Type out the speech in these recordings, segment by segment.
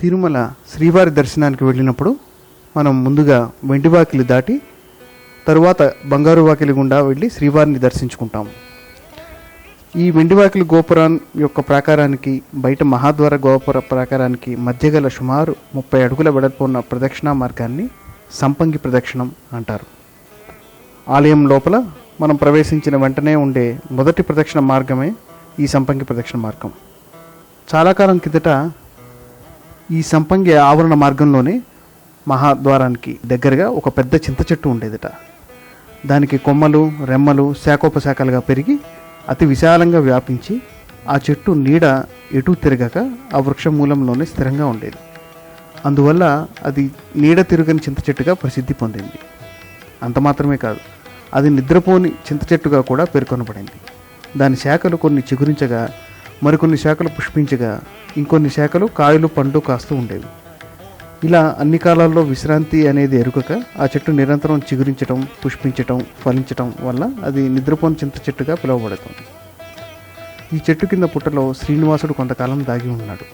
తిరుమల శ్రీవారి దర్శనానికి వెళ్ళినప్పుడు మనం ముందుగా వెండివాకిలి దాటి తరువాత బంగారు వాకిలి గుండా వెళ్ళి శ్రీవారిని దర్శించుకుంటాము. ఈ వెండివాకిలి గోపురం యొక్క ప్రాకారానికి బయట మహాద్వార గోపుర ప్రాకారానికి మధ్య గల సుమారు ముప్పై అడుగుల వెడల్పు ఉన్న ప్రదక్షిణా మార్గాన్ని సంపంగి ప్రదక్షిణం అంటారు. ఆలయం లోపల మనం ప్రవేశించిన వెంటనే ఉండే మొదటి ప్రదక్షిణ మార్గమే ఈ సంపంగి ప్రదక్షిణ మార్గం. చాలా కాలం కిందట ఈ సంపంగి ఆవరణ మార్గంలోనే మహాద్వారానికి దగ్గరగా ఒక పెద్ద చింత చెట్టు ఉండేదిట. దానికి కొమ్మలు రెమ్మలు శాఖోపశాఖలుగా పెరిగి అతి విశాలంగా వ్యాపించి ఆ చెట్టు నీడ ఎటు తిరగక ఆ వృక్ష మూలంలోనే స్థిరంగా ఉండేది. అందువల్ల అది నీడ తిరగని చింత చెట్టుగా ప్రసిద్ధి పొందింది. అంత మాత్రమే కాదు అది నిద్రపోని చింత చెట్టుగా కూడా పేర్కొనబడింది. దాని శాఖలు కొన్ని చిగురించగా మరికొన్ని శాఖలు పుష్పించగా ఇంకొన్ని శాఖలు కాయలు పండు కాస్తూ ఉండేవి. ఇలా అన్ని కాలాల్లో విశ్రాంతి అనేది ఎరుకక ఆ చెట్టు నిరంతరం చిగురించడం పుష్పించటం ఫలించటం వల్ల అది నిద్రపోని చింత చెట్టుగా పిలువబడుతుంది. ఈ చెట్టు కింద పుట్టలో శ్రీనివాసుడు కొంతకాలం దాగి ఉన్నాడు.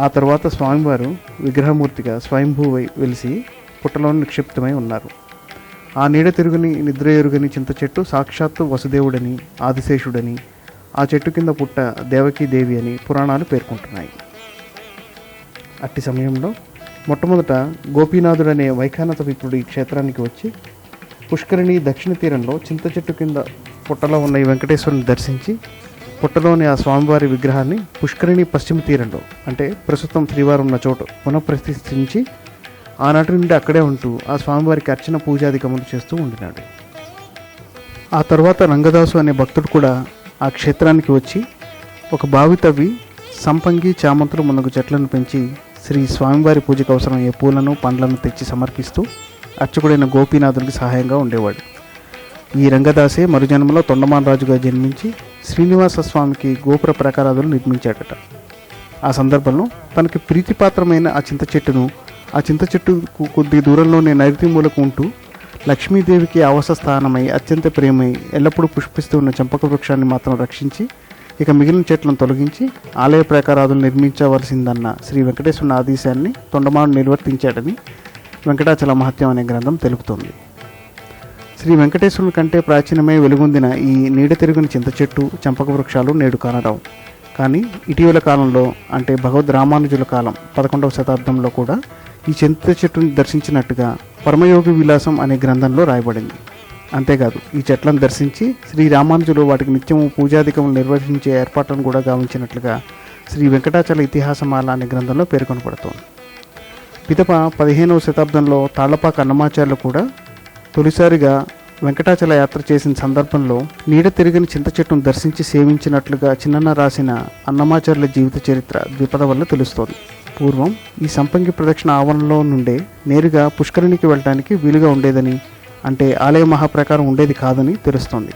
ఆ తర్వాత స్వామివారు విగ్రహమూర్తిగా స్వయంభూవై వెలిసి పుట్టలో నిక్షిప్తమై ఉన్నారు. ఆ నీడ తిరుగుని నిద్ర ఎరుగని చింత చెట్టు సాక్షాత్తు వసుదేవుడని ఆదిశేషుడని ఆ చెట్టు కింద పుట్ట దేవకీ దేవి అని పురాణాలు పేర్కొంటున్నాయి. అట్టి సమయంలో మొట్టమొదట గోపీనాథుడనే వైఖానత విప్రుడు ఈ క్షేత్రానికి వచ్చి పుష్కరిణి దక్షిణ తీరంలో చింత చెట్టు కింద పుట్టలో ఉన్న ఈ వెంకటేశ్వరుని దర్శించి పుట్టలోని ఆ స్వామివారి విగ్రహాన్ని పుష్కరిణి పశ్చిమ తీరంలో అంటే ప్రస్తుతం శ్రీవారు ఉన్న చోటు పునఃప్రతిష్ఠించి ఆనాటి నుండి అక్కడే ఉంటూ ఆ స్వామివారికి అర్చన పూజాధికములు చేస్తూ ఉండినాడు. ఆ తర్వాత రంగదాసు అనే భక్తుడు కూడా ఆ క్షేత్రానికి వచ్చి ఒక బావి తవ్వి సంపంగి చామంతులు మునగు చెట్లను పెంచి శ్రీ స్వామివారి పూజకు అవసరమయ్యే పూలను పండ్లను తెచ్చి సమర్పిస్తూ అర్చకుడైన గోపీనాథునికి సహాయంగా ఉండేవాడు. ఈ రంగదాసే మరుజన్మలో తొండమాన్ రాజుగా జన్మించి శ్రీనివాస స్వామికి గోపుర ప్రాకారాదులు నిర్మించాడట. ఆ సందర్భంలో తనకి ప్రీతిపాత్రమైన ఆ చింత చెట్టును ఆ చింత చెట్టుకు కొద్ది దూరంలోనే నైరుతి మూలకు ఉంటూ లక్ష్మీదేవికి ఆవాస స్థానమై అత్యంత ప్రేమై ఎల్లప్పుడూ పుష్పిస్తూ ఉన్న చంపక వృక్షాన్ని మాత్రం రక్షించి ఇక మిగిలిన చెట్లను తొలగించి ఆలయ ప్రాకారాదులు నిర్మించవలసిందన్న శ్రీ వెంకటేశ్వరుని ఆదేశాన్ని తొండమాను నిర్వర్తించాడని వెంకటాచల మహత్యం అనే గ్రంథం తెలుపుతోంది. శ్రీ వెంకటేశ్వరుని కంటే ప్రాచీనమై వెలుగొందిన ఈ నీడ తిరుగుని చింత చెట్టు చంపక వృక్షాలు నేడు కానరావు. కానీ ఇటీవల కాలంలో అంటే భగవద్ రామానుజుల కాలం పదకొండవ శతాబ్దంలో కూడా ఈ చింత చెట్టుని దర్శించినట్టుగా పరమయోగి విలాసం అనే గ్రంథంలో రాయబడింది. అంతేకాదు ఈ చెట్లను దర్శించి శ్రీ రామానుజులు వాటికి నిత్యము పూజాధికములు నిర్వహించే ఏర్పాట్లను కూడా గావించినట్లుగా శ్రీ వెంకటాచల ఇతిహాసమాల అనే గ్రంథంలో పేర్కొనబడుతోంది. పిదప పదిహేనవ శతాబ్దంలో తాళ్ళపాక అన్నమాచార్యులు కూడా తొలిసారిగా వెంకటాచల యాత్ర చేసిన సందర్భంలో నీడ తిరిగిన చింత చెట్టును దర్శించి సేవించినట్లుగా చిన్నన్న రాసిన అన్నమాచార్యుల జీవిత చరిత్ర ద్విపద వల్ల తెలుస్తోంది. పూర్వం ఈ సంపంగి ప్రదక్షిణ ఆవరణలో నుండే నేరుగా పుష్కరిణికి వెళ్ళడానికి వీలుగా ఉండేదని అంటే ఆలయ మహాప్రకారం ఉండేది కాదని తెలుస్తోంది.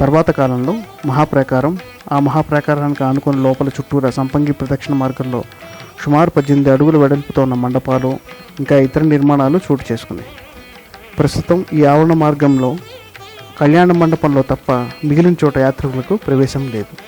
తర్వాత కాలంలో మహాప్రకారం ఆ మహాప్రకారానికి ఆనుకుని లోపల చుట్టూరా సంపంగి ప్రదక్షిణ మార్గంలో సుమారు పద్దెనిమిది అడుగుల వెడల్పుతో ఉన్న మండపాలు ఇంకా ఇతర నిర్మాణాలు చోటు చేసుకున్నాయి. ప్రస్తుతం ఈ ఆవరణ మార్గంలో కళ్యాణ మండపంలో తప్ప మిగిలిన చోట యాత్రికులకు ప్రవేశం లేదు.